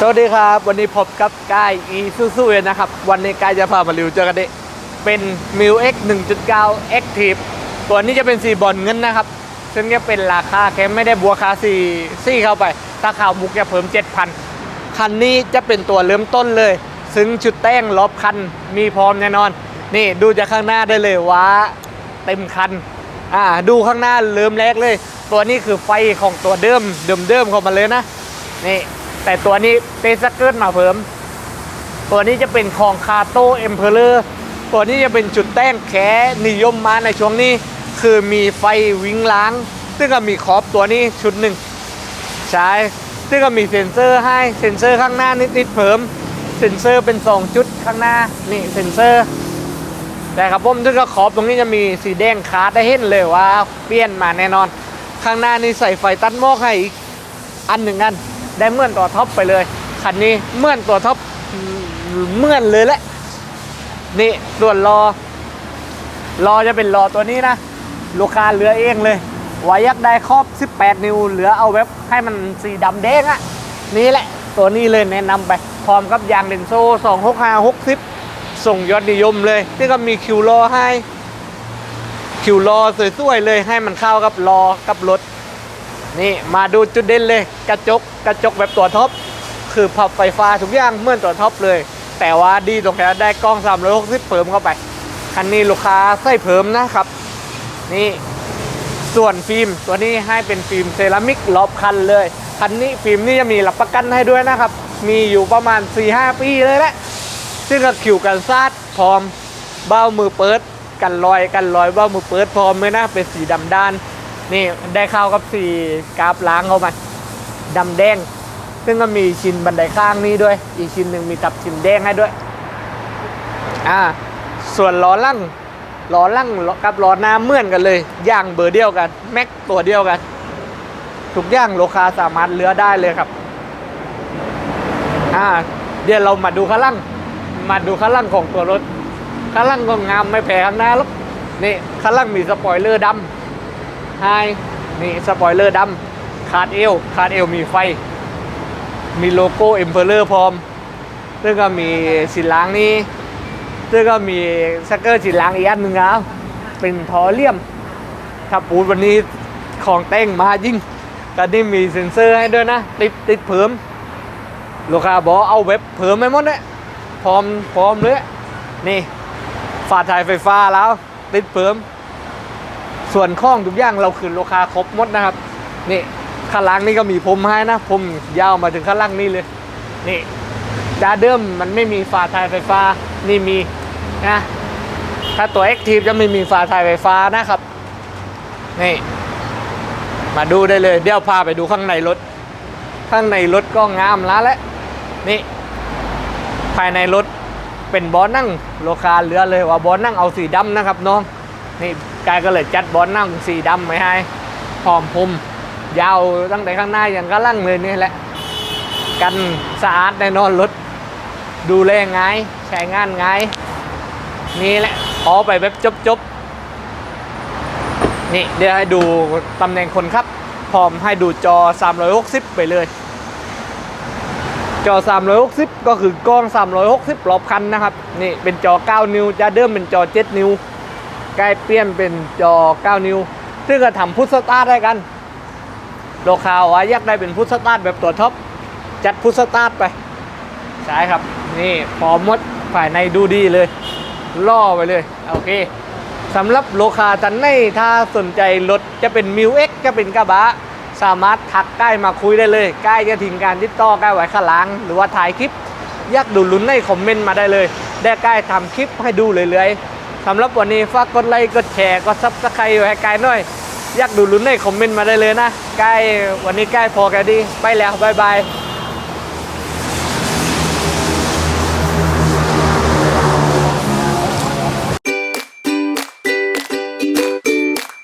สวัสดีครับ วันนี้พบกับกายอีซูซูนะครับ วันนี้กายจะพามารีวิวเจอกันดิเป็น m i l X 1.9 Active ตัวนี้จะเป็นสีบอลเงินนะครับซึ่งจะเป็นราคาแค่ไม่ได้บัวคาสีซี่เข้าไปถ้าข่าวมุกจะเพิ่ม7,000คันนี้จะเป็นตัวเริ่มต้นเลย ซึ่งชุดแต่งรอบคันมีพร้อมแน่นอน นี่ดูจากข้างหน้าได้เลยว่าเต็มคันอ่าดูข้างหน้าเริ่มแรกเลย ตัวนี้คือไฟของตัวเดิมเดิมๆของมันเลยนะนี่ แต่ตัวนี้เตสเกิร์ตมาเพิ่ม ตัวนี้จะเป็นของคาโตเอ็มเพลเลอร์ตัวนี้จะเป็นจุดแต่งแขนิยมมาในช่วงนี้ คือมีไฟวิ่งล้าง ซึ่งก็มีขอบตัวนี้ชุดหนึ่งใช่ซึ่งก็มีเซ็นเซอร์ให้เซ็นเซอร์ข้างหน้านิดๆเพิ่มเซ็นเซอร์เป็น 2 จุดข้างหน้านี่เซ็นเซอร์แต่ครับผมซึ่งก็ขอบตรงนี้จะมีสีแดงคาดได้เห็นเลยว่าเปลี่ยนมาแน่นอน ข้างหน้านี่ใส่ไฟตัดหมอกให้อีกอันหนึ่งอัน ได้เมื่อนตัวท็อปไปเลยคันนี้เมื่อนตัวท็อปเมื่อนเลยแหละนี่ส่วนรอรอจะเป็นรอตัวนี้นะลูกค้าเหลือเองเลยวายักได้ครอบ 18 นิ้ว เหลือเอาเว็บให้มันสีดำแดงอะนี่แหละ ตัวนี้เลยแนะนำไป พร้อมกับยางเลนโซ่265 60 ส่งยอดนิยมเลย นี่ก็มีคิวรอให้ คิวรอสวยๆเลยให้มันเข้ากับรอกับรถ นี่มาดูจุดเด่นเลยกระจกกระจกแบบตัวท็อปคือพับไฟฟ้าทุกอย่างเหมือนตัวท็อปเลย แต่ว่าดีตรงแค่ได้กล้อง 360 เพิ่มเข้าไป คันนี้ลูกค้าใส่เพิ่มนะครับ นี่ส่วนฟิล์มตัวนี้ให้เป็นฟิล์มเซรามิกรอบคันเลย คันนี้ฟิล์มนี่จะมีรับประกันให้ด้วยนะครับ มีอยู่ประมาณ 4-5 ปีเลยแหละซึ่งก็คิวกันซาดพร้อมเบ้ามือเปิด กันรอยกันรอยเบ้ามือเปิดพร้อมเลยนะเป็นสีดำด้าน นี่ได้เข้ากับสีกราฟล้างเข้ามาดำแดง ซึ่งก็มีชิ้นบันไดข้างนี้ด้วย อีกชิ้นหนึ่งมีตับชิ้นแดงให้ด้วย อ่า ส่วนล้อล่างล้อล่างกับล้อหน้าเหมือนกันเลยย่างเบอร์เดียวกันแม็กตัวเดียวกัน ทุกอย่างราคาสามารถเลือได้เลยครับ อ่า เดี๋ยวเรามาดูข้างล่างมาดูข้างล่างของตัวรถข้างล่างก็งามไม่แพ้ข้างหน้าหรอกนี่ข้างล่างมีสปอยเลอร์ดำ ไฮนี่สปอยเลอร์ดำคาร์ดเอลคาร์ดเอลมีไฟ มีโลโก้เอ็มเพลเลอร์พร้อมซึ่งก็มีสินล้างนี่ซึ่งก็มีสักเกอร์สินล้างอีกอันหนึ่งครับเป็นทอเลียมถ้าปูดวันนี้ของแต่งมายิ่งก็นี่มีเซ็นเซอร์ให้ด้วยนะ ติดติดเพิ่มลูกค้าบอกเอาเว็บเพิ่มไม่หมดเลยพร้อมพร้อมเลยนี่ฝาถ่ายไฟฟ้าแล้ว ติดเพิ่ม ส่วนข้องทุกอย่างเราคืนราคาครบหมดนะครับ นี่ข้างล่างนี่ก็มีพรมให้นะพรมยาวมาถึงข้างล่างนี่เลย นี่ดาเดิมมันไม่มีฝาถ่ายไฟฟ้า นี่มีนะถ้าตัว Active จะไม่มีฝาถ่ายไฟฟ้านะครับ นี่ มาดูได้เลย เดี๋ยวพาไปดูข้างในรถ ข้างในรถก็งามแล้วแหละ นี่ ภายในรถเป็นบอนั่งโลคาเหลือเลยว่าบอนั่งเอาสีดำนะครับน้อง นี่กายก็เลยจัดบอลนั่งสีดำไว้ให้พร้อมพรมยาวตั้งแต่ข้างหน้าอย่างก็ลั่งเลยนี่แหละ กันสะอาดแน่นอนรถ ดูแลง่ายใช้งานง่ายนี่แหละขอไปแบบจบๆนี่เดี๋ยวให้ดูตำแหน่งคนครับ พร้อมให้ดูจอ 360 ไปเลย จอ 360 ก็คือกล้อง 360รอบคันนะครับ นี่เป็นจอ 9 นิ้วจะเดิมเป็นจอ 7 นิ้ว กล้เปลี่ยนเป็นจอ 9 นิ้ว ซึ่งก็ทำพุทสตาร์ทได้กันโลคาวว่าอยากได้เป็นพุทสตาร์ทแบบตัวท็อป จัดพุทสตาร์ทไป ใช่ครับ นี่พร้อมหมดภายในดูดีเลย ล่อไปเลย โอเคสำหรับโลคาทันในถ้าสนใจรถจะเป็นมิวเอ็กจะเป็นกระบะ สามารถทักใกล้มาคุยได้เลยใกล้จะถึงการติดต่อใกล้ไว้ข้างหลังหรือว่าถ่ายคลิป อยากดูลุ้นในคอมเมนต์มาได้เลย ได้ใกล้ทำคลิปให้ดูเรื่อยๆ สำหรับวันนี้ฝากกดไลค์กดแชร์กดซับสไครต์ไว้ให้กล้หน่อย อยากดูลุ้นในคอมเมนต์มาได้เลยนะกล้วันนี้กล้พอแกดีไปแล้วบ๊ายบาย